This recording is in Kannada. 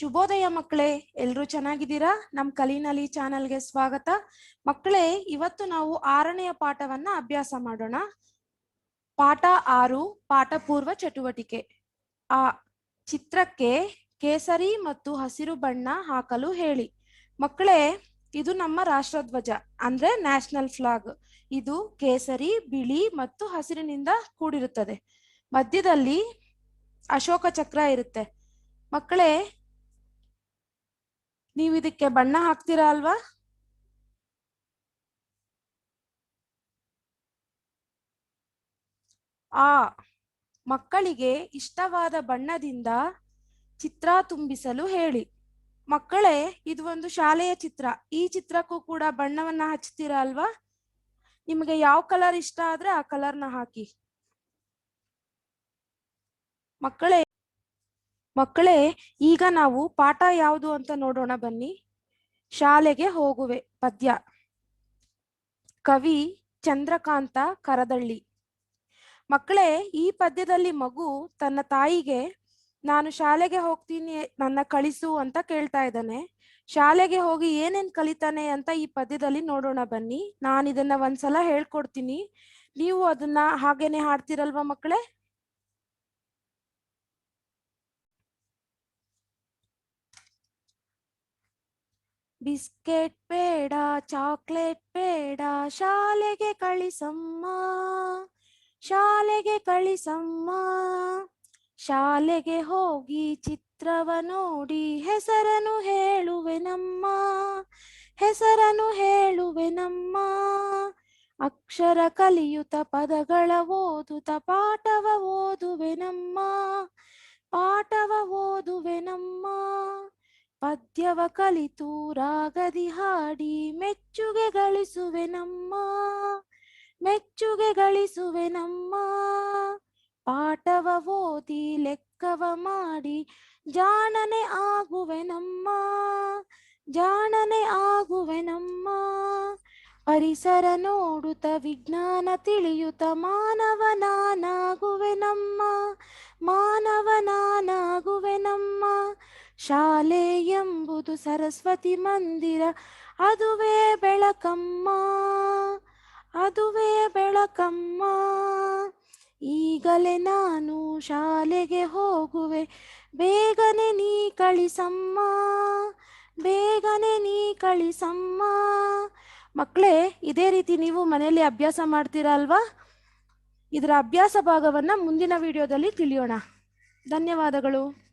ಶುಭೋದಯ ಮಕ್ಕಳೇ, ಎಲ್ರೂ ಚೆನ್ನಾಗಿದ್ದೀರಾ? ನಮ್ ಕಲಿನಲಿ ಚಾನಲ್ಗೆ ಸ್ವಾಗತ. ಮಕ್ಕಳೇ, ಇವತ್ತು ನಾವು ಆರನೆಯ ಪಾಠವನ್ನ ಅಭ್ಯಾಸ ಮಾಡೋಣ. ಪಾಠ ಆರು, ಪಾಠ ಪೂರ್ವ ಚಟುವಟಿಕೆ. ಆ ಚಿತ್ರಕ್ಕೆ ಕೇಸರಿ ಮತ್ತು ಹಸಿರು ಬಣ್ಣ ಹಾಕಲು ಹೇಳಿ. ಮಕ್ಕಳೇ, ಇದು ನಮ್ಮ ರಾಷ್ಟ್ರಧ್ವಜ, ಅಂದ್ರೆ ನ್ಯಾಷನಲ್ ಫ್ಲಾಗ್. ಇದು ಕೇಸರಿ, ಬಿಳಿ ಮತ್ತು ಹಸಿರಿನಿಂದ ಕೂಡಿರುತ್ತದೆ. ಮಧ್ಯದಲ್ಲಿ ಅಶೋಕ ಚಕ್ರ ಇರುತ್ತೆ. ಮಕ್ಕಳೇ ನೀವು ಇದಕ್ಕೆ ಬಣ್ಣ ಹಾಕ್ತೀರಾ ಅಲ್ವಾ? ಆ, ಮಕ್ಕಳಿಗೆ ಇಷ್ಟವಾದ ಬಣ್ಣದಿಂದ ಚಿತ್ರ ತುಂಬಿಸಲು ಹೇಳಿ. ಮಕ್ಕಳೇ, ಇದು ಒಂದು ಶಾಲೆಯ ಚಿತ್ರ. ಈ ಚಿತ್ರಕ್ಕೂ ಕೂಡ ಬಣ್ಣವನ್ನ ಹಚ್ತೀರಾ ಅಲ್ವಾ? ನಿಮಗೆ ಯಾವ ಕಲರ್ ಇಷ್ಟ ಆದ್ರೆ ಆ ಕಲರ್ನ ಹಾಕಿ. ಮಕ್ಕಳೇ ಮಕ್ಕಳೇ, ಈಗ ನಾವು ಪಾಠ ಯಾವುದು ಅಂತ ನೋಡೋಣ ಬನ್ನಿ. ಶಾಲೆಗೆ ಹೋಗುವೆ. ಪದ್ಯ. ಕವಿ ಚಂದ್ರಕಾಂತ ಕರದಳ್ಳಿ. ಮಕ್ಕಳೇ, ಈ ಪದ್ಯದಲ್ಲಿ ಮಗು ತನ್ನ ತಾಯಿಗೆ, ನಾನು ಶಾಲೆಗೆ ಹೋಗ್ತೀನಿ, ನನ್ನ ಕಳಿಸು ಅಂತ ಕೇಳ್ತಾ ಇದ್ದಾನೆ. ಶಾಲೆಗೆ ಹೋಗಿ ಏನೇನ್ ಕಲಿತಾನೆ ಅಂತ ಈ ಪದ್ಯದಲ್ಲಿ ನೋಡೋಣ ಬನ್ನಿ. ನಾನು ಇದನ್ನ ಒಂದ್ಸಲ ಹೇಳ್ಕೊಡ್ತೀನಿ. ನೀವು ಅದನ್ನ ಹಾಗೇನೆ ಹಾಡ್ತಿರಲ್ವಾ ಮಕ್ಕಳೇ? ಬಿಸ್ಕೆಟ್ ಬೇಡ, ಚಾಕ್ಲೇಟ್ ಬೇಡ, ಶಾಲೆಗೆ ಕಳಿಸಮ್ಮ ಶಾಲೆಗೆ ಕಳಿಸಮ್ಮ. ಶಾಲೆಗೆ ಹೋಗಿ ಚಿತ್ರವ ನೋಡಿ ಹೆಸರನ್ನು ಹೇಳುವೆನಮ್ಮ ಹೆಸರನ್ನು ಹೇಳುವೆನಮ್ಮ ಅಕ್ಷರ ಕಲಿಯುತ ಪದಗಳ ಓದುತ ಪಾಠವ ಓದುವೆನಮ್ಮ ಪದ್ಯವ ಕಲಿತು ರಾಗದಿ ಹಾಡಿ ಮೆಚ್ಚುಗೆ ಗಳಿಸುವೆನಮ್ಮ ಮೆಚ್ಚುಗೆ ಗಳಿಸುವೆನಮ್ಮ ಪಾಠವ ಓದಿ, ಲೆಕ್ಕವ ಮಾಡಿ, ಜಾಣನೆ ಆಗುವೆನಮ್ಮ ಜಾಣನೆ ಆಗುವೆನಮ್ಮ ಪರಿಸರ ನೋಡುತ್ತ, ವಿಜ್ಞಾನ ತಿಳಿಯುತ್ತ, ಮಾನವ ನಾನಾಗುವೆನಮ್ಮ ಮಾನವ ನಾನಾಗುವೆನಮ್ಮ ಶಾಲೆ ಎಂಬುದು ಸರಸ್ವತಿ ಮಂದಿರ, ಅದುವೇ ಬೆಳಕಮ್ಮ ಅದುವೇ ಬೆಳಕಮ್ಮ. ಈಗಲೇ ನಾನು ಶಾಲೆಗೆ ಹೋಗುವೆ, ಬೇಗನೆ ನೀ ಕಳಿಸಮ್ಮ, ಬೇಗನೆ ನೀ ಕಳಿಸಮ್ಮ. ಮಕ್ಕಳೇ ಇದೇ ರೀತಿ ನೀವು ಮನೆಯಲ್ಲಿ ಅಭ್ಯಾಸ ಮಾಡ್ತೀರಾ ಅಲ್ವಾ? ಇದರ ಅಭ್ಯಾಸ ಭಾಗವನ್ನ ಮುಂದಿನ ವಿಡಿಯೋದಲ್ಲಿ ತಿಳಿಯೋಣ. ಧನ್ಯವಾದಗಳು.